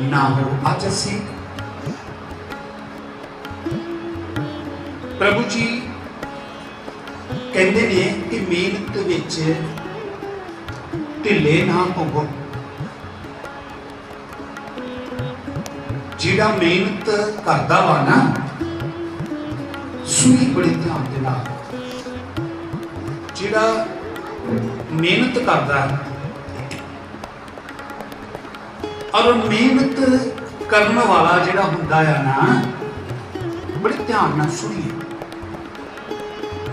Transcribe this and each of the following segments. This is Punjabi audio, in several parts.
ਨਾ ਹੋ ਅੱਜ ਪ੍ਰਭੂ ਜੀ ਕਹਿੰਦੇ ਨੇ ਕਿ ਮਿਹਨਤ ਵਿੱਚ ਢਿੱਲੇ ਨਾ ਹੋਵੋ ਜਿਹੜਾ ਮਿਹਨਤ ਕਰਦਾ ਵਾ ਨਾ ਸੁਣੀ ਬੜੇ ਧਿਆਨ ਦੇ ਨਾਲ ਜਿਹੜਾ ਮਿਹਨਤ ਕਰਦਾ ਹੈ ਔਰ ਮਿਹਨਤ ਕਰਨ ਵਾਲਾ ਜਿਹੜਾ ਹੁੰਦਾ ਆ ਨਾ, ਬੜੇ ਧਿਆਨ ਨਾਲ ਸੁਣੀਏ।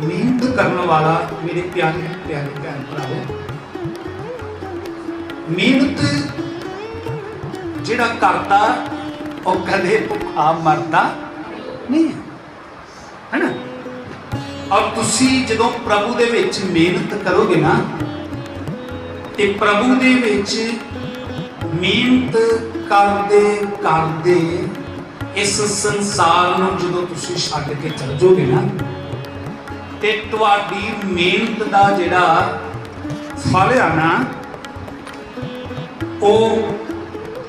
ਮਿਹਨਤ ਕਰਨ ਵਾਲਾ ਮੇਰੇ ਪਿਆਰੇ ਪਿਆਰੇ ਭੈਣ ਭਰਾਵੋ ਮਿਹਨਤ ਜਿਹੜਾ ਕਰਦਾ, ਉਹ ਕਦੇ ਭੁੱਖਾ ਮਰਦਾ ਨਹੀਂ ਹੈ। ਨਾ ਔਰ ਤੁਸੀਂ ਜਦੋਂ ਪ੍ਰਭੂ ਦੇ ਵਿੱਚ ਮਿਹਨਤ ਕਰੋਗੇ ਨਾ, ਤੇ ਪ੍ਰਭੂ ਦੇ ਵਿੱਚ ਮਿਹਨਤ ਕਰਦੇ ਕਰਦੇ ਇਸ ਸੰਸਾਰ ਨੂੰ ਜਦੋਂ ਤੁਸੀਂ ਛੱਡ ਕੇ ਚੱਲ ਜਾਓਗੇ ਨਾ, ਤੇ ਤੁਹਾਡੀ ਮਿਹਨਤ ਦਾ ਜਿਹੜਾ ਫਲ ਆ ਨਾ, ਉਹ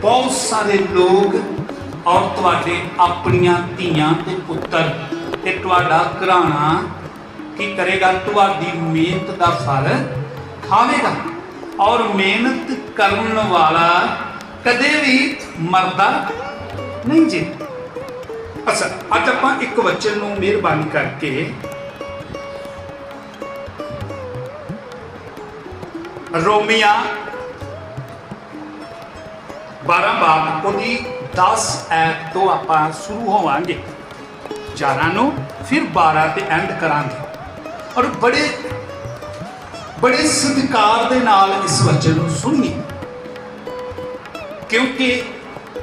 ਬਹੁਤ ਸਾਰੇ ਲੋਕ ਔਰ ਤੁਹਾਡੇ ਆਪਣੀਆਂ ਧੀਆਂ ਤੇ ਪੁੱਤਰ ਤੇ ਤੁਹਾਡਾ ਘਰਾਣਾ ਕੀ ਕਰੇਗਾ, ਤੁਹਾਡੀ ਮਿਹਨਤ ਦਾ ਫਲ ਖਾਵੇਗਾ। ਔਰ ਮਿਹਨਤ ਕਰਨ ਵਾਲਾ ਕਦੇ ਵੀ ਮਰਦਾ ਨਹੀਂ ਜੀ। ਅੱਛਾ, ਅੱਜ ਆਪਾਂ ਇੱਕ ਵਚਨ ਨੂੰ ਮਿਹਰਬਾਨੀ ਕਰਕੇ ਰੋਮੀਆ 12 ਬਾਬ ਉਹਦੀ 10 ਐਪ ਤੋਂ ਆਪਾਂ ਸ਼ੁਰੂ ਹੋਵਾਂਗੇ। 11 ਨੂੰ ਫਿਰ 12 ਤੇ ਐਂਡ ਕਰਾਂਗੇ। ਔਰ ਬੜੇ ਬੜੇ ਸਤਿਕਾਰ ਦੇ ਨਾਲ ਇਸ ਵਚਨ ਨੂੰ ਸੁਣੀਏ। ਕਿਉਂਕਿ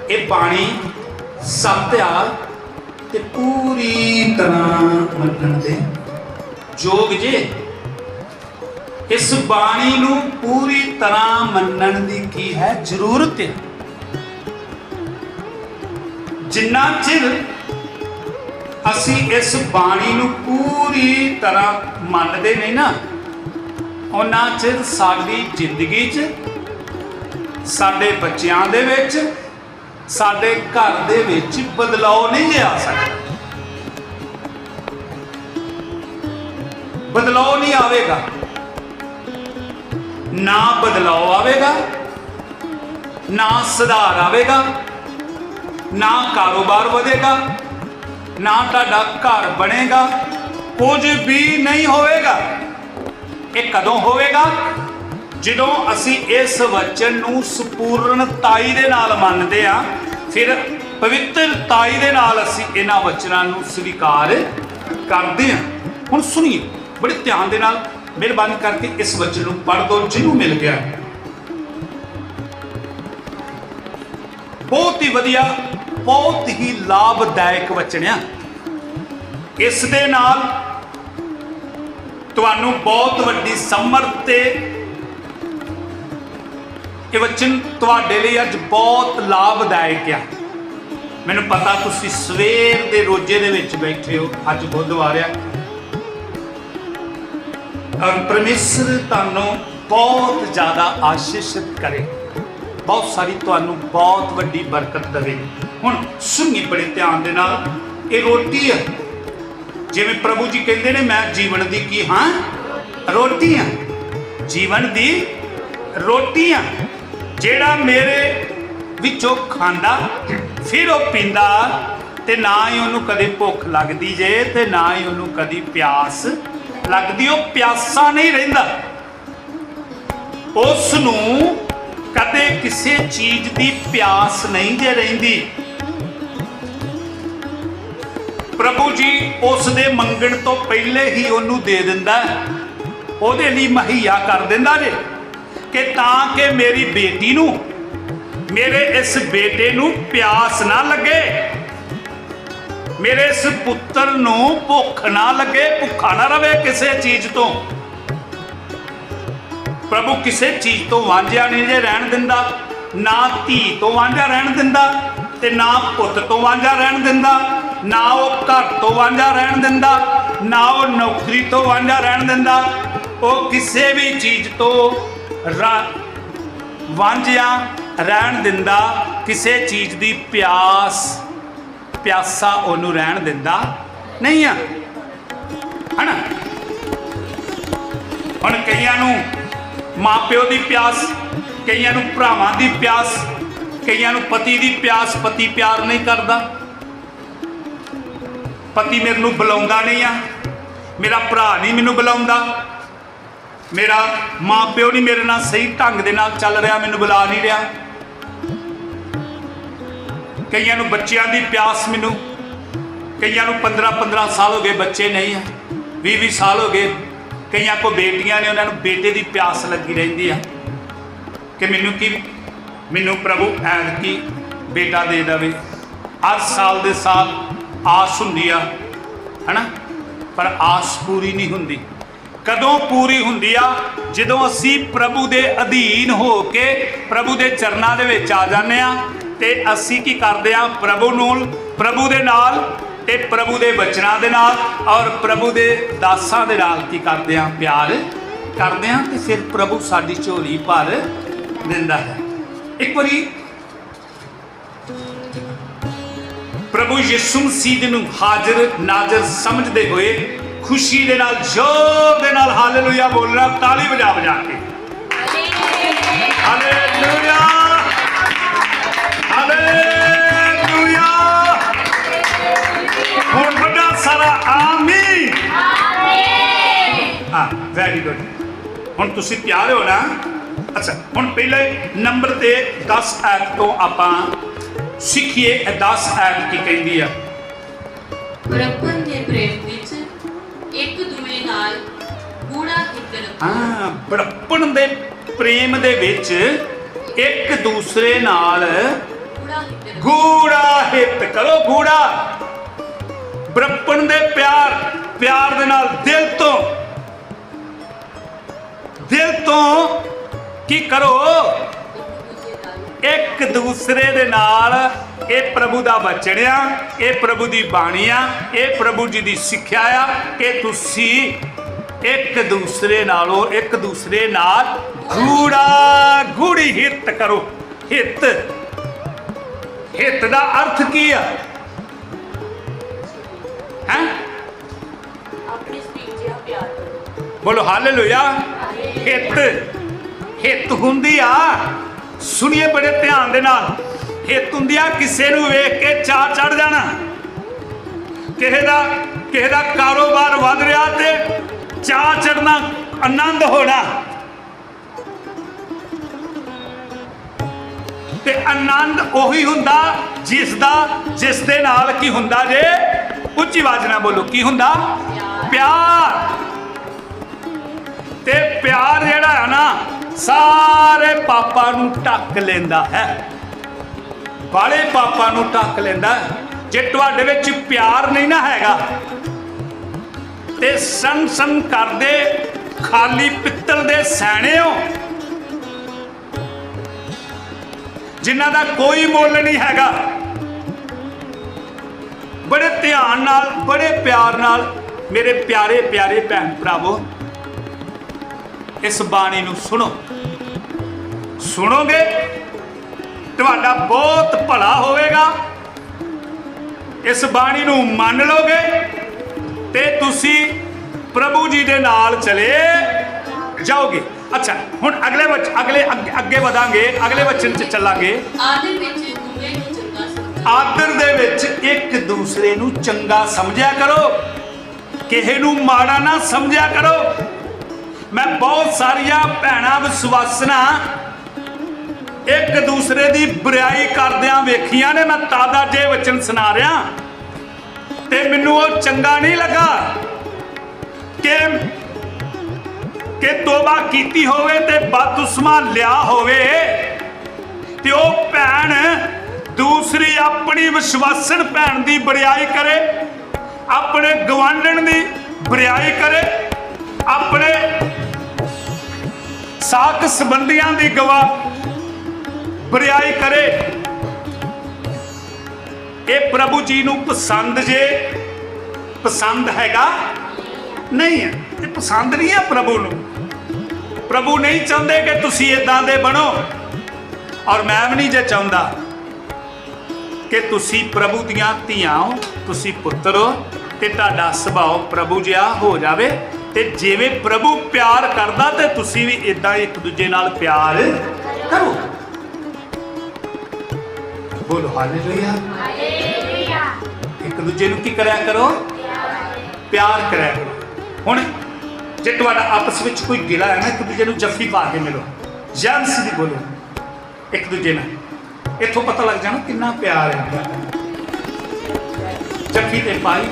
ਇਹ ਬਾਣੀ ਸਤਿਆ ਤੇ ਪੂਰੀ ਤਰ੍ਹਾਂ ਮੰਨਣ ਦੇ ਯੋਗ ਜੇ। ਇਸ ਬਾਣੀ ਨੂੰ ਪੂਰੀ ਤਰ੍ਹਾਂ ਮੰਨਣ ਦੀ ਕੀ ਹੈ ਜ਼ਰੂਰਤ ਹੈ? ਜਿੰਨਾ ਚਿਰ ਅਸੀਂ ਇਸ ਬਾਣੀ ਨੂੰ ਪੂਰੀ ਤਰ੍ਹਾਂ ਮੰਨਦੇ ਨਹੀਂ ਨਾ ਉਹਨਾਂ 'ਚ, ਸਾਡੀ ਜ਼ਿੰਦਗੀ 'ਚ, ਸਾਡੇ ਬੱਚਿਆਂ ਦੇ ਵਿੱਚ, ਸਾਡੇ ਘਰ ਦੇ ਵਿੱਚ ਬਦਲਾਅ ਨਹੀਂ ਆ ਸਕਦਾ। ਬਦਲਾਅ ਨਹੀਂ ਆਵੇਗਾ। ਨਾ ਬਦਲਾਅ ਆਵੇਗਾ, ਨਾ ਸੁਧਾਰ ਆਵੇਗਾ, ਨਾ ਕਾਰੋਬਾਰ ਵਧੇਗਾ, ਨਾ ਤੁਹਾਡਾ ਘਰ ਬਣੇਗਾ, ਕੁਝ ਵੀ ਨਹੀਂ ਹੋਵੇਗਾ। ਇਹ ਕਦੋਂ ਹੋਵੇਗਾ? ਜਦੋਂ ਅਸੀਂ ਇਸ ਵਚਨ ਨੂੰ ਸੰਪੂਰਨਤਾਈ ਦੇ ਨਾਲ ਮੰਨਦੇ ਆ ਫਿਰ ਪਵਿੱਤਰਤਾਈ ਦੇ ਨਾਲ ਅਸੀਂ ਇਹਨਾਂ ਵਚਨਾਂ ਨੂੰ ਸਵੀਕਾਰ ਕਰਦੇ ਆ ਹੁਣ ਸੁਣੀਏ, ਬੜੇ ਧਿਆਨ ਦੇ ਨਾਲ ਮਿਹਰਬਾਨੀ ਕਰਕੇ ਇਸ ਵਚਨ ਨੂੰ ਪੜ੍ਹ ਦੋ ਜਿਹਨੂੰ ਮਿਲ ਗਿਆ ਬਹੁਤ ਹੀ ਵਧੀਆ, ਬਹੁਤ ਹੀ ਲਾਭਦਾਇਕ ਵਚਨ ਆ। ਇਸ ਦੇ ਨਾਲ ਤੁਹਾਨੂੰ ਬਹੁਤ ਵੱਡੀ ਸਮਰਥ ਤੇ ਇਹ ਵਚਨ ਤੁਹਾਡੇ ਲਈ ਅੱਜ ਬਹੁਤ ਲਾਭਦਾਇਕ ਆ। ਮੈਨੂੰ ਪਤਾ ਤੁਸੀਂ ਸਵੇਰ ਦੇ ਰੋਜੇ ਦੇ ਵਿੱਚ ਬੈਠੇ ਹੋ, ਅੱਜ ਬੁੱਧਵਾਰ ਆ। ਔਰ ਪਰਮੇਸ਼ਰ ਤੁਹਾਨੂੰ ਬਹੁਤ ਜ਼ਿਆਦਾ ਆਸ਼ੀਸ਼ਿਤ ਕਰੇ। ਬਹੁਤ ਸਾਰੀ ਤੁਹਾਨੂੰ ਬਹੁਤ ਵੱਡੀ ਬਰਕਤ ਦੇਵੇ। ਹੁਣ ਸੁਣੀ ਬੜੇ ਧਿਆਨ ਦੇ ਨਾਲ, ਇਹ ਰੋਟੀ ਹੈ ਜਿਵੇਂ ਪ੍ਰਭੂ ਜੀ ਕਹਿੰਦੇ ਨੇ, ਮੈਂ ਜੀਵਨ ਦੀ ਕੀ ਹਾਂ? ਰੋਟੀ ਹਾਂ ਜੀਵਨ ਦੀ ਰੋਟੀ ਆ ਜਿਹੜਾ ਮੇਰੇ ਵਿੱਚੋਂ ਖਾਂਦਾ, ਫਿਰ ਉਹ ਪੀਂਦਾ, ਤੇ ਨਾ ਹੀ ਉਹਨੂੰ ਕਦੇ ਭੁੱਖ ਲੱਗਦੀ ਜੇ, ਤੇ ਨਾ ਹੀ ਉਹਨੂੰ ਕਦੀ ਪਿਆਸ ਲੱਗਦੀ। ਉਹ ਪਿਆਸਾ ਨਹੀਂ ਰਹਿੰਦਾ। ਉਸ ਨੂੰ ਕਦੇ ਕਿਸੇ ਚੀਜ਼ ਦੀ ਪਿਆਸ ਨਹੀਂ ਜੇ ਰਹਿੰਦੀ। ਪ੍ਰਭੂ ਜੀ ਉਸ ਦੇ ਮੰਗਣ ਤੋਂ ਪਹਿਲੇ ਹੀ ਉਹਨੂੰ ਦੇ ਦਿੰਦਾ ਉਹਦੇ ਲਈ ਮਹੱਈਆ ਕਰ ਦਿੰਦਾ ਜੇ ਕਿ ਤਾਂ ਕਿ ਮੇਰੀ ਬੇਟੀ ਨੂੰ, ਮੇਰੇ ਇਸ ਬੇਟੇ ਨੂੰ ਪਿਆਸ ਨਾ ਲੱਗੇ, ਮੇਰੇ ਇਸ ਪੁੱਤਰ ਨੂੰ ਭੁੱਖ ਨਾ ਲੱਗੇ, ਭੁੱਖਾ ਨਾ ਰਵੇ ਕਿਸੇ ਚੀਜ਼ ਤੋਂ। ਪ੍ਰਭੂ ਕਿਸੇ ਚੀਜ਼ ਤੋਂ ਵਾਂਝਿਆ ਨਹੀਂ ਜੇ ਰਹਿਣ ਦਿੰਦਾ, ਨਾ ਧੀ ਤੋਂ ਵਾਂਝਾ ਰਹਿਣ ਦਿੰਦਾ ਤੇ ਨਾ ਪੁੱਤ ਤੋਂ ਵਾਂਝਾ ਰਹਿਣ ਦਿੰਦਾ। ਨਾ ਉਹ ਘਰ ਤੋਂ ਵਾਂਝਾ ਰਹਿਣ ਦਿੰਦਾ, ਨਾ ਉਹ ਨੌਕਰੀ ਤੋਂ ਵਾਂਝਾ ਰਹਿਣ ਦਿੰਦਾ। ਉਹ ਕਿਸੇ ਵੀ ਚੀਜ਼ ਤੋਂ ਰਾ- ਵਾਂਝਿਆ ਰਹਿਣ ਦਿੰਦਾ, ਕਿਸੇ ਚੀਜ਼ ਦੀ ਪਿਆਸ, ਪਿਆਸਾ ਉਹਨੂੰ ਰਹਿਣ ਦਿੰਦਾ ਨਹੀਂ ਆ। ਹਨਾ? ਹੁਣ ਕਈਆਂ ਨੂੰ ਮਾਪਿਓ ਦੀ ਪਿਆਸ, ਕਈਆਂ ਨੂੰ ਭਰਾਵਾਂ ਦੀ ਪਿਆਸ, ਕਈਆਂ ਨੂੰ ਪਤੀ ਦੀ ਪਿਆਸ, ਪਤੀ ਪਿਆਰ ਨਹੀਂ ਕਰਦਾ। ਪਤੀ ਮੇਰੇ ਨੂੰ ਬੁਲਾਉਂਦਾ ਨਹੀਂ ਆ। ਮੇਰਾ ਭਰਾ ਨਹੀਂ ਮੈਨੂੰ ਬੁਲਾਉਂਦਾ। ਮੇਰਾ ਮਾਪਿਓ ਨਹੀਂ ਮੇਰੇ ਨਾਲ ਸਹੀ ਢੰਗ ਦੇ ਨਾਲ ਚੱਲ ਰਿਹਾ, ਮੈਨੂੰ ਬੁਲਾ ਨਹੀਂ ਰਿਹਾ। ਕਈਆਂ ਨੂੰ ਬੱਚਿਆਂ ਦੀ ਪਿਆਸ ਮੈਨੂੰ। ਕਈਆਂ ਨੂੰ 15 15 ਸਾਲ ਹੋ ਗਏ ਬੱਚੇ ਨਹੀਂ ਆ। 20 20 ਸਾਲ ਹੋ ਗਏ। ਕਈਆਂ ਕੋ ਬੇਟੀਆਂ ਨੇ, ਉਹਨਾਂ ਨੂੰ ਬੇਟੇ ਦੀ ਪਿਆਸ ਲੱਗੀ ਰਹਿੰਦੀ ਆ। ਕਿ ਮੈਨੂੰ ਕੀ, ਮੈਨੂੰ ਪ੍ਰਭੂ ਐਨ ਕੀ ਬੇਟਾ ਦੇ ਦੇਵੇ। ਹਰ ਸਾਲ ਦੇ ਸਾਲ ਆਸ ਹੁੰਦੀ ਆ, ਹਨਾ? ਪਰ ਆਸ ਪੂਰੀ ਨਹੀਂ ਹੁੰਦੀ। ਕਦੋਂ ਪੂਰੀ ਹੁੰਦੀ ਆ? ਜਦੋਂ ਅਸੀਂ ਪ੍ਰਭੂ ਦੇ ਅਧੀਨ ਹੋ ਕੇ ਪ੍ਰਭੂ ਦੇ ਚਰਨਾਂ ਦੇ ਵਿੱਚ ਆ ਜਾਂਦੇ ਆ ਤੇ ਅਸੀਂ ਕੀ ਕਰਦੇ ਆ? ਪ੍ਰਭੂ ਨੂੰ ਪ੍ਰਭੂ ਦੇ ਨਾਲ ਤੇ ਪ੍ਰਭੂ ਦੇ ਬਚਨਾਂ ਦੇ ਨਾਲ ਔਰ ਪ੍ਰਭੂ ਦੇ ਦਾਸਾਂ ਦੇ ਨਾਲ ਕੀ ਕਰਦੇ ਆ? ਪਿਆਰ ਕਰਦੇ ਆ ਤੇ ਫਿਰ ਪ੍ਰਭੂ ਸਾਡੀ ਝੋਲੀ ਭਰ ਦਿੰਦਾ ਹੈ। ਇੱਕ ਵਾਰੀ ਪ੍ਰਭੂ ਯਿਸੂ ਮਸੀਹ ਜੀ ਨੂੰ ਹਾਜ਼ਰ ਨਾਜ਼ਰ ਸਮਝਦੇ ਹੋਏ ਖੁਸ਼ੀ ਦੇ ਨਾਲ ਜ਼ੋਰ ਦੇ ਨਾਲ ਹਾਲੇਲੂਇਆ ਬੋਲਣਾ ਤਾਲੀ ਵਜਾ ਵਜਾ ਕੇ। ਹਾਲੇਲੂਇਆ। ਹਾਲੇਲੂਇਆ। ਹੁਣ ਵੱਡਾ ਸਾਰਾ ਆਮੀਨ। ਹਾਂ ਵੈਰੀ ਗੁੱਡ ਹੁਣ ਤੁਸੀਂ ਤਿਆਰ ਹੋ ਨਾ? ਅੱਛਾ ਹੁਣ ਪਹਿਲੇ ਨੰਬਰ ਤੇ 10 ਐਤ ਤੋਂ ਆਪਾਂ ਸਿੱਖੀਏ 10 ਐਤ ਕੀ ਕਹਿੰਦੀ ਆ। ਬ੍ਰਹਮਣ ਦੇ ਪ੍ਰੇਮ ਵਿੱਚ ਇੱਕ ਦੂਏ ਨਾਲ ਗੂੜਾ ਹਿੱਤ ਰੱਖੋ। ਹਾਂ ਬੜਪਣ ਦੇ ਪ੍ਰੇਮ ਦੇ ਵਿੱਚ ਇੱਕ ਦੂਸਰੇ ਨਾਲ ਗੂੜਾ ਹਿੱਤ ਰੱਖੋ। ਗੂੜਾ ਹਿੱਤ ਕਰੋ ਗੂੜਾ। ਬ੍ਰਹਮਣ ਦੇ ਪਿਆਰ ਪਿਆਰ ਦੇ ਨਾਲ ਦਿਲ ਤੋਂ। ਦਿਲ ਤੋਂ ਕੀ ਕਰੋ? ਇੱਕ ਦੂਸਰੇ ਦੇ ਨਾਲ ਇਹ ਪ੍ਰਭੂ ਦਾ ਬਚਨ ਆ ਇਹ ਪ੍ਰਭੂ ਦੀ ਬਾਣੀ ਆ ਇਹ ਪ੍ਰਭੂ ਜੀ ਦੀ ਸਿੱਖਿਆ ਆ ਕਿ ਤੁਸੀਂ ਇੱਕ ਦੂਸਰੇ ਨਾਲੋਂ ਇੱਕ ਦੂਸਰੇ ਨਾਲ ਗੂੜਾ ਗੂੜੀ ਹਿੱਤ ਕਰੋ। ਹਿੱਤ। ਹਿੱਤ ਦਾ ਅਰਥ ਕੀ ਆ? ਹੈ? ਆਪਣੀ ਸਪੀਚ ਜਿਹਾ ਪਿਆਰ ਕਰੋ। ਬੋਲੋ ਹਾਲੇਲੂਇਆ। ਹਿੱਤ। ਹਿੱਤ ਹੁੰਦੀ ਆ। ਸੁਣੀਏ ਬੜੇ ਧਿਆਨ ਦੇ ਨਾਲ। ਹਿੱਤ ਹੁੰਦੀ ਆ ਕਿਸੇ ਨੂੰ ਵੇਖ ਕੇ ਚਾਹ ਚੜ ਜਾਣਾ। ਕਿਸੇ ਦਾ ਕਿਸੇ ਦਾ ਕਾਰੋਬਾਰ ਵਧ ਰਿਹਾ ਤੇ ਚਾਹ ਚੜਨਾ ਆਨੰਦ ਹੋਣਾ। ਤੇ ਆਨੰਦ ਉਹੀ ਹੁੰਦਾ ਜਿਸ ਦਾ ਜਿਸ ਦੇ ਨਾਲ ਕੀ ਹੁੰਦਾ ਜੇ? ਉੱਚੀ ਆਵਾਜ਼ ਨਾਲ ਬੋਲੋ ਕੀ ਹੁੰਦਾ? ਪਿਆਰ। ਤੇ ਪਿਆਰ ਜਿਹੜਾ ਹੈ ਨਾ ਸਾਰੇ ਪਾਪਾਂ ਨੂੰ ਢੱਕ ਲੈਂਦਾ ਹੈ। ਬਾਲੇ ਪਾਪਾਂ ਨੂੰ ਢੱਕ ਲੈਂਦਾ ਹੈ। ਜੇ ਤੁਹਾਡੇ ਵਿੱਚ ਪਿਆਰ ਨਹੀਂ ਨਾ ਹੈਗਾ ਤੇ ਸੰਗ ਸੰਗ ਕਰਦੇ ਖਾਲੀ ਪਿੱਤਲ ਦੇ ਸੈਣੇ ਹੋ। ਜਿਨ੍ਹਾਂ ਦਾ ਕੋਈ ਮੁੱਲ ਨਹੀਂ ਹੈਗਾ। ਬੜੇ ਧਿਆਨ ਨਾਲ, ਬੜੇ ਪਿਆਰ ਨਾਲ, ਮੇਰੇ ਪਿਆਰੇ ਪਿਆਰੇ ਭੈਣ ਭਰਾਵੋ ਇਸ ਬਾਣੀ ਨੂੰ ਸੁਣੋ। ਸੁਣੋਗੇ ਤੁਹਾਡਾ ਬਹੁਤ ਭਲਾ ਹੋਵੇਗਾ। ਇਸ ਬਾਣੀ ਨੂੰ ਮੰਨ ਲਓਗੇ ਤੇ ਤੁਸੀਂ ਪ੍ਰਭੂ ਜੀ ਦੇ ਨਾਲ ਚਲੇ ਜਾਓਗੇ। ਅੱਛਾ ਹੁਣ ਅਗਲੇ ਵਿੱਚ ਅਗਲੇ ਅੱਗੇ- ਵਧਾਂਗੇ ਅਗਲੇ ਵਚਨ ਚ ਚੱਲਾਂਗੇ। ਆਦਰ ਵਿੱਚ ਦੂਏ ਨੂੰ ਚੰਗਾ ਸਮਝੋ। ਆਦਰ ਦੇ ਵਿੱਚ ਇੱਕ ਦੂਸਰੇ ਨੂੰ ਚੰਗਾ ਸਮਝਿਆ ਕਰੋ। ਕਿਸੇ ਨੂੰ ਮਾੜਾ ਨਾ ਸਮਝਿਆ ਕਰੋ। ਮੈਂ ਬਹੁਤ ਸਾਰੀਆਂ ਭੈਣਾਂ ਵਿਸ਼ਵਾਸਨਾ ਇੱਕ ਦੂਸਰੇ ਦੀ ਬੁਰਾਈ ਕਰਦਿਆਂ ਵੇਖੀਆਂ ਨੇ, ਮੈਂ ਤਾਦਾ ਜੇ ਵਚਨ ਸੁਣਾ ਰਿਹਾ। ਤੇ ਮੈਨੂੰ ਉਹ ਚੰਗਾ ਨਹੀਂ ਲੱਗਾ ਕਿ ਕਿ ਤੋਬਾ ਕੀਤੀ ਹੋਵੇ ਤੇ ਬਦੁਸਮਾ ਲਿਆ ਹੋਵੇ ਤੇ ਉਹ ਭੈਣ ਦੂਸਰੀ ਆਪਣੀ ਵਿਸ਼ਵਾਸਣ ਭੈਣ ਦੀ ਬਰਿਆਈ ਕਰੇ, ਆਪਣੇ ਗਵਾਂਢਣ ਦੀ ਬਰਿਆਈ ਕਰੇ, ਆਪਣੇ ਸਾਕ ਸੰਬੰਧੀਆਂ ਦੀ ਗਵਾ ਬਰਿਆਈ ਕਰੇ। ਇਹ ਪ੍ਰਭੂ ਜੀ ਨੂੰ ਪਸੰਦ ਜੇ, ਪਸੰਦ ਹੈਗਾ? ਨਹੀਂ ਹੈ। ਇਹ ਪਸੰਦ ਨਹੀਂ ਹੈ ਪ੍ਰਭੂ ਨੂੰ। ਪ੍ਰਭੂ ਨਹੀਂ ਚਾਹੁੰਦੇ ਕਿ ਤੁਸੀਂ ਇਦਾਂ ਦੇ ਬਣੋ। ਔਰ ਮੈਂ ਵੀ ਨਹੀਂ ਜੇ ਚਾਹੁੰਦਾ ਕਿ ਤੁਸੀਂ ਪ੍ਰਭੂ ਦੀਆਂ ਧੀਆਂ ਹੋ, ਤੁਸੀਂ ਪੁੱਤਰ ਹੋ ਤੇ ਤੁਹਾਡਾ ਸੁਭਾਅ ਪ੍ਰਭੂ ਜਿਹਾ ਹੋ ਜਾਵੇ। ਤੇ ਜਿਵੇਂ ਪ੍ਰਭੂ ਪਿਆਰ ਕਰਦਾ ਤੇ ਤੁਸੀਂ ਵੀ ਇਦਾਂ ਇੱਕ ਦੂਜੇ ਨਾਲ ਪਿਆਰ ਕਰੋ। ਬੋਲੋ, ਹਾਲੇਲੂਇਆ। ਇੱਕ ਦੂਜੇ ਨੂੰ ਕੀ ਕਰਿਆ ਕਰੋ? ਪਿਆਰ ਕਰਿਆ ਕਰੋ। ਹੁਣ ਜੇ ਤੁਹਾਡਾ ਆਪਸ ਵਿੱਚ ਕੋਈ ਗਿਲਾ ਹੈ ਨਾ, ਇੱਕ ਦੂਜੇ ਨੂੰ ਜੱਫੀ ਪਾ ਕੇ ਮਿਲੋ। ਜਾਨ ਸਿੱਧੀ ਬੋਲੋ, ਇੱਕ ਦੂਜੇ ਨਾਲ। ਇੱਥੋਂ ਪਤਾ ਲੱਗ ਜਾਣਾ ਕਿੰਨਾ ਪਿਆਰ ਹੈ। ਜੱਫੀ ਤੇ ਪਾਈ।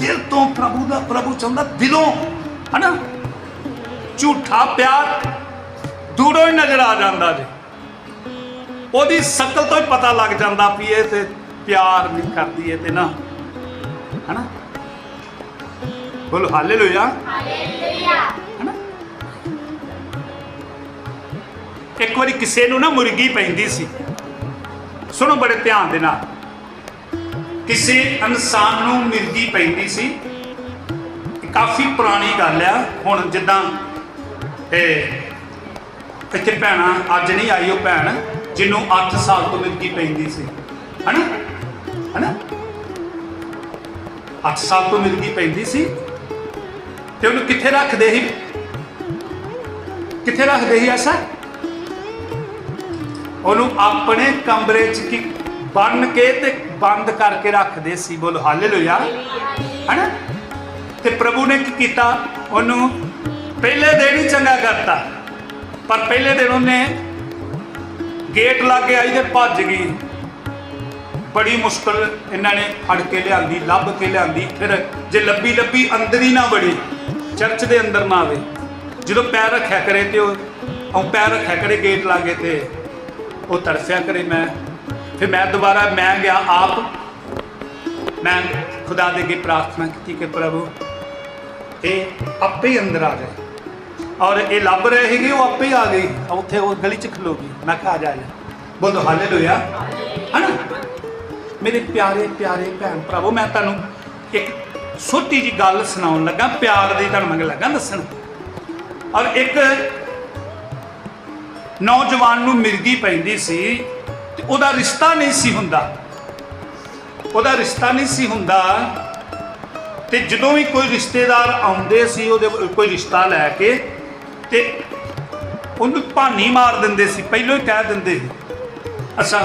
ਦਿਲ ਤੋਂ ਪ੍ਰਭੂ ਦਾ ਪ੍ਰਭੂ ਚਾਹੁੰਦਾ ਦਿਲੋਂ ਹਨਾ? ਝੂਠਾ ਪਿਆਰ ਦੂਰੋਂ ਹੀ ਨਜ਼ਰ ਆ ਜਾਂਦਾ ਜੀ। ਉਹਦੀ ਸ਼ਕਲ ਤੋਂ ਹੀ ਪਤਾ ਲੱਗ ਜਾਂਦਾ ਵੀ ਇਹ ਤੇ ਪਿਆਰ ਨਹੀਂ ਕਰਦੀ ਇਹ ਤੇ ਨਾ। ਹਨਾ? ਬੋਲੋ ਹਾਲੇਲੂਇਆ। ਹਨਾ? ਇੱਕ ਵਾਰੀ ਕਿਸੇ ਨੂੰ ਨਾ ਮੁਰਗੀ ਪੈਂਦੀ ਸੀ। ਸੁਣੋ ਬੜੇ ਧਿਆਨ ਦੇ ਨਾਲ। ਕਿਸੇ ਇਨਸਾਨ ਨੂੰ ਮਿਰਗੀ ਪੈਂਦੀ ਸੀ। ਕਾਫੀ ਪੁਰਾਣੀ ਗੱਲ ਆ। ਹੁਣ ਜਿੱਦਾਂ, ਇਹ ਇੱਥੇ ਭੈਣਾਂ ਅੱਜ ਨਹੀਂ ਆਈ ਉਹ ਭੈਣ, ਜਿਹਨੂੰ 8 ਸਾਲ ਤੋਂ ਮਿਰਗੀ ਪੈਂਦੀ ਸੀ। ਹਨਾ? ਹਨਾ? 8 ਸਾਲ ਤੋਂ ਮਿਰਗੀ ਪੈਂਦੀ ਸੀ। ਤੇ ਉਹਨੂੰ ਕਿੱਥੇ ਰੱਖਦੇ ਸੀ? ਕਿੱਥੇ ਰੱਖਦੇ ਸੀ ਐਸਾ ਉਹਨੂੰ ਆਪਣੇ ਕਮਰੇ 'ਚ ਕੀ ਬੰਨ ਕੇ ਤੇ ਬੰਦ ਕਰਕੇ ਰੱਖਦੇ ਸੀ, ਬੋਲ ਹਾਲੇਲੂਇਆ। ਹਨਾ? ਤੇ ਪ੍ਰਭੂ ਨੇ ਕੀ ਕੀਤਾ? ਉਹਨੂੰ ਪਹਿਲੇ ਦਿਨ ਹੀ ਚੰਗਾ ਕਰਤਾ। ਪਰ ਪਹਿਲੇ ਦਿਨ ਉਹਨੇ ਗੇਟ ਲਾ ਕੇ ਆਈ ਤੇ ਭੱਜ ਗਈ। ਬੜੀ ਮੁਸ਼ਕਲ ਇਹਨਾਂ ਨੇ ਫੜ ਕੇ ਲਿਆਂਦੀ, ਲੱਭ ਕੇ ਲਿਆਂਦੀ। ਫਿਰ ਜੇ ਲੱਭੀ ਲੱਭੀ, ਅੰਦਰ ਹੀ ਨਾ ਬੜੀ ਚਰਚ ਦੇ ਅੰਦਰ ਨਾ ਆਵੇ। ਜਦੋਂ ਪੈਰ ਰੱਖਿਆ ਕਰੇ ਤੇ ਉਹ ਉਹ ਪੈਰ ਰੱਖਿਆ ਕਰੇ ਗੇਟ ਲਾਗੇ ਤੇ ਉਹ ਤਰਸਿਆ ਕਰੇ ਮੈਂ। ਫਿਰ ਮੈਂ ਦੁਬਾਰਾ, ਮੈਂ ਗਿਆ ਆਪ। ਮੈਂ ਖੁਦਾ ਦੇ ਅੱਗੇ ਪ੍ਰਾਰਥਨਾ ਕੀਤੀ ਕਿ ਪ੍ਰਭੂ, ਇਹ ਆਪੇ ਹੀ ਅੰਦਰ ਆ ਜਾਏ। ਔਰ ਇਹ ਲੱਭ ਰਹੇ ਸੀਗੇ ਉਹ ਆਪੇ ਹੀ ਆ ਗਈ। ਉੱਥੇ ਉਹ ਗਲੀ 'ਚ ਖਲੋ ਗਈ। ਮੈਂ ਕਿਹਾ, ਆ ਜਾ, ਆ ਬੋਲੋ, ਹਾਲੇਲੂਇਆ। ਹਨਾ? ਮੇਰੇ ਪਿਆਰੇ ਪਿਆਰੇ ਭੈਣ ਭਰਾਵੋ, ਮੈਂ ਤੁਹਾਨੂੰ ਇੱਕ ਛੋਟੀ ਜੀ ਗੱਲ ਸੁਣਾਉਣ ਲੱਗਾ। ਪਿਆਰ ਦੀ ਤੁਹਾਨੂੰ ਮੈਂ ਲੱਗਾ ਦੱਸਣ। ਔਰ ਇੱਕ ਨੌਜਵਾਨ ਨੂੰ ਮਿਰਗੀ ਪੈਂਦੀ ਸੀ। ਉਹਦਾ ਰਿਸ਼ਤਾ ਨਹੀਂ ਸੀ ਹੁੰਦਾ। ਉਹਦਾ ਰਿਸ਼ਤਾ ਨਹੀਂ ਸੀ ਹੁੰਦਾ ਤੇ ਜਦੋਂ ਵੀ ਕੋਈ ਰਿਸ਼ਤੇਦਾਰ ਆਉਂਦੇ ਸੀ, ਉਹਦੇ ਕੋਈ ਰਿਸ਼ਤਾ ਲੈ ਕੇ ਤੇ ਉਹਨੂੰ ਭਾਨੀ ਮਾਰ ਦਿੰਦੇ ਸੀ, ਪਹਿਲਾਂ ਹੀ ਕਹਿ ਦਿੰਦੇ ਸੀ। ਅੱਛਾ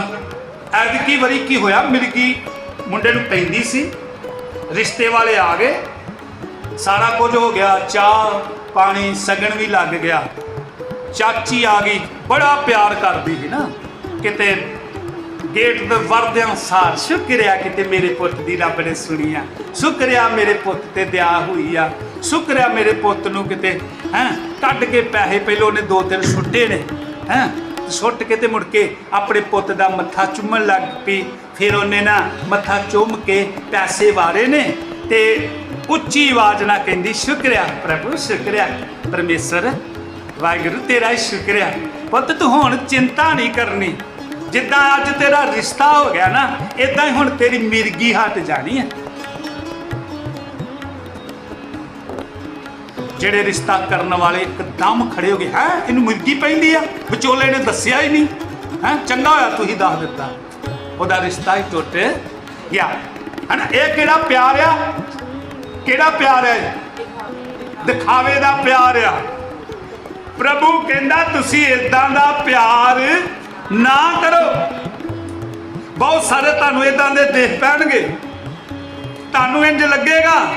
ਐਦਕੀ ਵਾਰੀ ਕੀ ਹੋਇਆ? ਮਿਰਗੀ ਮੁੰਡੇ ਨੂੰ ਪੈਂਦੀ ਸੀ, ਰਿਸ਼ਤੇ ਵਾਲੇ ਆ ਗਏ, ਸਾਰਾ ਕੁਝ ਹੋ ਗਿਆ, ਚਾਹ, ਪਾਣੀ, ਸਗਣ ਵੀ ਲੱਗ ਗਿਆ। ਚਾਚੀ ਆ ਗਈ, ਬੜਾ ਪਿਆਰ ਕਰਦੀ ਸੀ ਨਾ, ਕਿਤੇ ਗੇਟ ਦੇ ਵਰਦਿਆਂ ਸਾਰ। ਸ਼ੁਕਰਿਆ ਕਿਤੇ ਮੇਰੇ ਪੁੱਤ ਦੀ ਰੱਬ ਨੇ ਸੁਣੀ ਆ। ਸ਼ੁਕਰਿਆ ਮੇਰੇ ਪੁੱਤ ਤੇ ਦਿਆ ਹੋਈ ਆ। ਸ਼ੁਕਰਿਆ ਮੇਰੇ ਪੁੱਤ ਨੂੰ ਕਿਤੇ, ਹੈ, ਕੱਢ ਕੇ ਪੈਸੇ ਪਹਿਲੋਂ ਉਹਨੇ ਦੋ ਤਿੰਨ ਸੁੱਟੇ ਨੇ, ਹੈ, ਸੁੱਟ ਕੇ ਤੇ ਮੁੜ ਕੇ ਆਪਣੇ ਪੁੱਤ ਦਾ ਮੱਥਾ ਚੁੰਮਣ ਲੱਗ ਪਈ। ਫਿਰ ਉਹਨੇ ਨਾ ਮੱਥਾ ਚੁੰਮ ਕੇ ਪੈਸੇ ਵਾਰੇ ਨੇ ਤੇ ਉੱਚੀ ਆਵਾਜ਼ ਨਾਲ ਕਹਿੰਦੀ, ਸ਼ੁਕਰਿਆ ਪ੍ਰਭੂ, ਸ਼ੁਕਰਿਆ ਪਰਮੇਸ਼ਰ, ਵਾਹਿਗੁਰੂ ਤੇਰਾ ਹੀ ਸ਼ੁਕਰਿਆ। ਪੁੱਤ, ਤੂੰ ਹੁਣ ਚਿੰਤਾ ਨਹੀਂ ਕਰਨੀ। ਜਿੱਦਾਂ ਅੱਜ ਤੇਰਾ ਰਿਸ਼ਤਾ ਹੋ ਗਿਆ ਨਾ ਇਦਾਂ ਹੀ ਹੁਣ ਤੇਰੀ ਮਿਰਗੀ ਹਟ ਜਾਣੀ ਹੈ। ਜਿਹੜੇ ਰਿਸ਼ਤਾ ਕਰਨ ਵਾਲੇ ਇੱਕਦਮ ਖੜੇ ਹੋ ਗਏ, ਹੈ, ਇਹਨੂੰ ਮਿਰਗੀ ਪੈਂਦੀ ਆ, ਵਿਚੋਲੇ ਨੇ ਦੱਸਿਆ ਹੀ ਨਹੀਂ। ਹੈ, ਚੰਗਾ ਹੋਇਆ ਤੁਸੀਂ ਦੱਸ ਦਿੱਤਾ। ਉਹਦਾ ਰਿਸ਼ਤਾ ਹੀ ਟੁੱਟ ਗਿਆ। ਹਨਾ, ਇਹ ਕਿਹੜਾ ਪਿਆਰ ਆ? ਕਿਹੜਾ ਪਿਆਰ ਹੈ? ਦਿਖਾਵੇ ਦਾ ਪਿਆਰ ਆ। ਪ੍ਰਭੂ ਕਹਿੰਦਾ, ਤੁਸੀਂ ਇਦਾਂ ਦਾ ਪਿਆਰ ਨਾ ਕਰੋ। ਬਹੁਤ ਸਾਰੇ ਤੁਹਾਨੂੰ ਇਦਾਂ ਦੇ ਦੇਖ ਪੈਣਗੇ। ਤੁਹਾਨੂੰ ਇੰਜ ਲੱਗੇਗਾ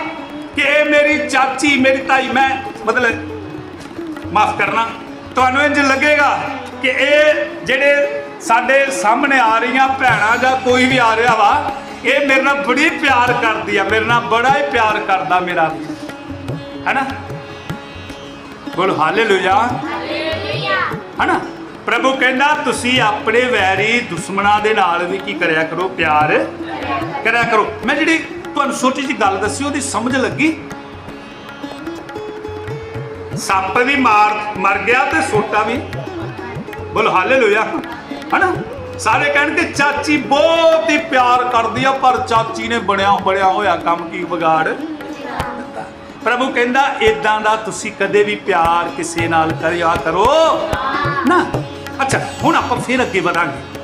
ਕਿ ਇਹ ਮੇਰੀ ਚਾਚੀ ਮੇਰੀ ਤਾਈ ਮੈਂ ਮਤਲਬ ਮਾਫ ਕਰਨਾ। ਤੁਹਾਨੂੰ ਇੰਜ ਲੱਗੇਗਾ ਕਿ ਇਹ ਜਿਹੜੇ ਸਾਡੇ ਸਾਹਮਣੇ ਆ ਰਹੀਆਂ ਭੈਣਾਂ ਜਾਂ ਕੋਈ ਵੀ ਆ ਰਿਹਾ ਵਾ ਇਹ ਮੇਰੇ ਨਾਲ ਬੜੀ ਪਿਆਰ ਕਰਦੀ ਆ ਮੇਰੇ ਨਾਲ ਬੜਾ ਹੀ ਪਿਆਰ ਕਰਦਾ ਮੇਰਾ। ਹੈਨਾ? ਬੋਲ ਹਾਲੇਲੂਇਆ। ਹਨਾ? ਪ੍ਰਭੂ ਕਹਿੰਦਾ, ਤੁਸੀਂ ਆਪਣੇ ਵੈਰੀ ਦੁਸ਼ਮਣਾਂ ਦੇ ਨਾਲ ਵੀ ਕੀ ਕਰਿਆ ਕਰੋ? ਪਿਆਰ ਕਰਿਆ ਕਰੋ। ਮੈਂ ਜਿਹੜੀ ਤੁਹਾਨੂੰ ਛੋਟੀ ਜਿਹੀ ਗੱਲ ਦੱਸੀ, ਉਹਦੀ ਸਮਝ ਲੱਗੀ। ਸੱਪ ਵੀ ਮਾਰ, ਮਰ ਗਿਆ ਤੇ ਸੋਟਾ ਵੀ। ਬੋਲ, ਹਾਲੇਲੂਇਆ। ਹਨਾ? ਸਾਰੇ ਕਹਿਣਗੇ, ਚਾਚੀ ਬਹੁਤ ਹੀ ਪਿਆਰ ਕਰਦੀ ਆ, ਪਰ ਚਾਚੀ ਨੇ ਬਣਿਆ ਬਣਿਆ ਹੋਇਆ ਕੰਮ ਕੀ ਵਿਗਾੜ? ਪ੍ਰਭੂ ਕਹਿੰਦਾ ਇਦਾਂ ਦਾ ਤੁਸੀਂ ਕਦੇ ਵੀ ਪਿਆਰ ਕਿਸੇ ਨਾਲ ਕਰਿਆ ਕਰੋ। ਨਾ? ਅੱਛਾ ਹੁਣ ਆਪਾਂ ਫਿਰ ਅੱਗੇ ਵਧਾਂਗੇ।